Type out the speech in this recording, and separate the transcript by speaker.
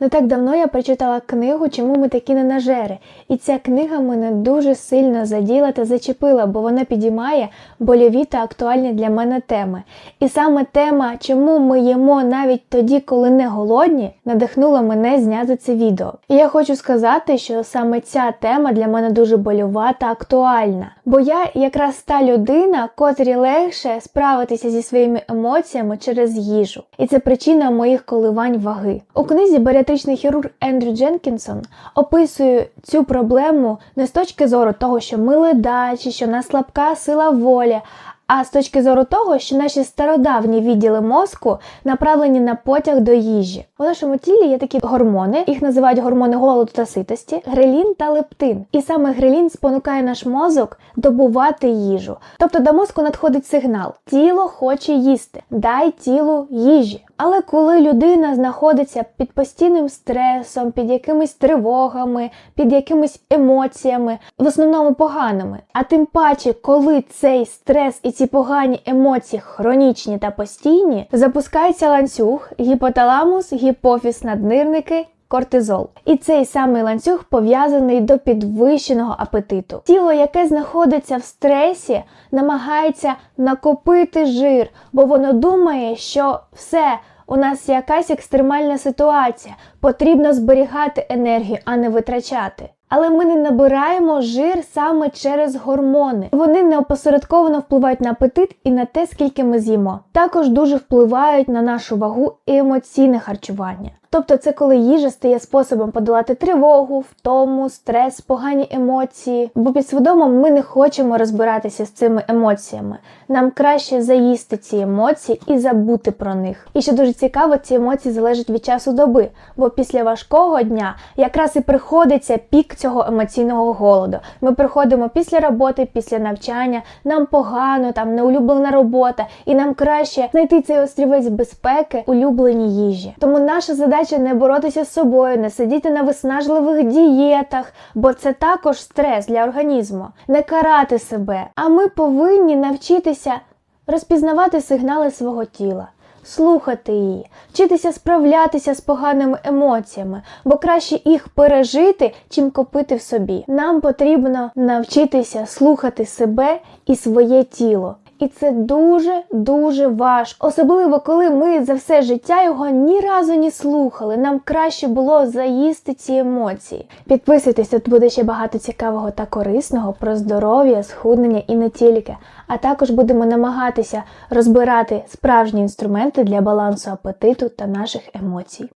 Speaker 1: Не так давно я прочитала книгу Чому ми такі ненажери. І ця книга мене дуже сильно заділа та зачепила, бо вона підіймає больові та актуальні для мене теми. І саме тема, чому ми їмо навіть тоді, коли не голодні, надихнула мене зняти це відео. І я хочу сказати, що саме ця тема для мене дуже больова та актуальна. Бо я якраз та людина, котрі легше справитися зі своїми емоціями через їжу. І це причина моїх коливань ваги. У книзі баріатричний хірург Ендрю Дженкінсон описує цю проблему не з точки зору того, що ми ледачі, що нас слабка сила волі. А з точки зору того, що наші стародавні відділи мозку направлені на потяг до їжі. У нашому тілі є такі гормони, їх називають гормони голоду та ситості, грелін та лептин. І саме грелін спонукає наш мозок добувати їжу. Тобто до мозку надходить сигнал: тіло хоче їсти, дай тілу їжі. Але коли людина знаходиться під постійним стресом, під якимись тривогами, під якимись емоціями, в основному поганими, а тим паче, коли цей стрес і ці погані емоції хронічні та постійні, запускається ланцюг, гіпоталамус, гіпофіз, наднирники. Кортизол. І цей самий ланцюг пов'язаний до підвищеного апетиту. Тіло, яке знаходиться в стресі, намагається накопити жир, бо воно думає, що все, у нас якась екстремальна ситуація, потрібно зберігати енергію, а не витрачати. Але ми не набираємо жир саме через гормони. Вони неопосередковано впливають на апетит і на те, скільки ми з'їмо. Також дуже впливають на нашу вагу і емоційне харчування. Тобто це коли їжа стає способом подолати тривогу, втому, стрес, погані емоції. Бо підсвідомо ми не хочемо розбиратися з цими емоціями. Нам краще заїсти ці емоції і забути про них. І що дуже цікаво, ці емоції залежать від часу доби, бо після важкого дня якраз і приходиться пік цього емоційного голоду. Ми приходимо після роботи, після навчання, нам погано, там неулюблена робота, і нам краще знайти цей острівець безпеки улюбленій їжі. Тому наша задача не боротися з собою, не сидіти на виснажливих дієтах, бо це також стрес для організму, не карати себе. А ми повинні навчитися розпізнавати сигнали свого тіла. Слухати її, вчитися справлятися з поганими емоціями, бо краще їх пережити, чим копити в собі. Нам потрібно навчитися слухати себе і своє тіло. І це дуже дуже важко, особливо коли ми за все життя його ні разу не слухали. Нам краще було заїсти ці емоції. Підписуйтесь, тут буде ще багато цікавого та корисного про здоров'я, схуднення і не тільки. А також будемо намагатися розбирати справжні інструменти для балансу апетиту та наших емоцій.